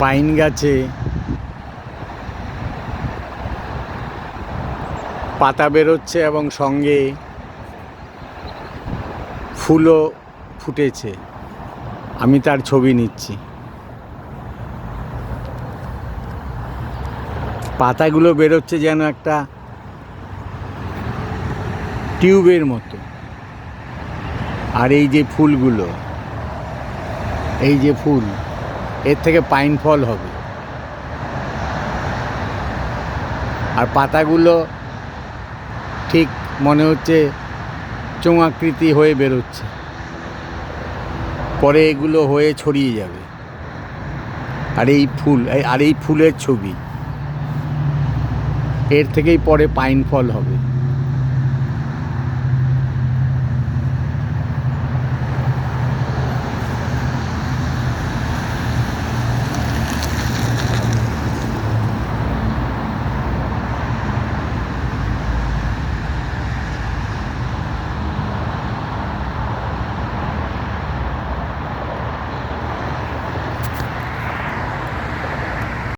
Pine গাছে। পাতা বেরোচ্ছে এবং সঙ্গে ফুলও ফুটেছে। আমি তার ছবি নিচ্ছি। পাতাগুলো বেরোচ্ছে যেন একটা টিউবের মতো। আর এই যে ফুলগুলো, এই যে ফুল। এর থেকে পাইন ফল হবে। আর পাতাগুলো ঠিক মনে হচ্ছে চোঙাকৃতি হয়ে বেরোচ্ছে। পরে এগুলো হয়ে ছড়িয়ে যাবে। আর এই ফুল আর এই ফুলের ছবি, এর থেকেই পরে পাইন ফল হবে।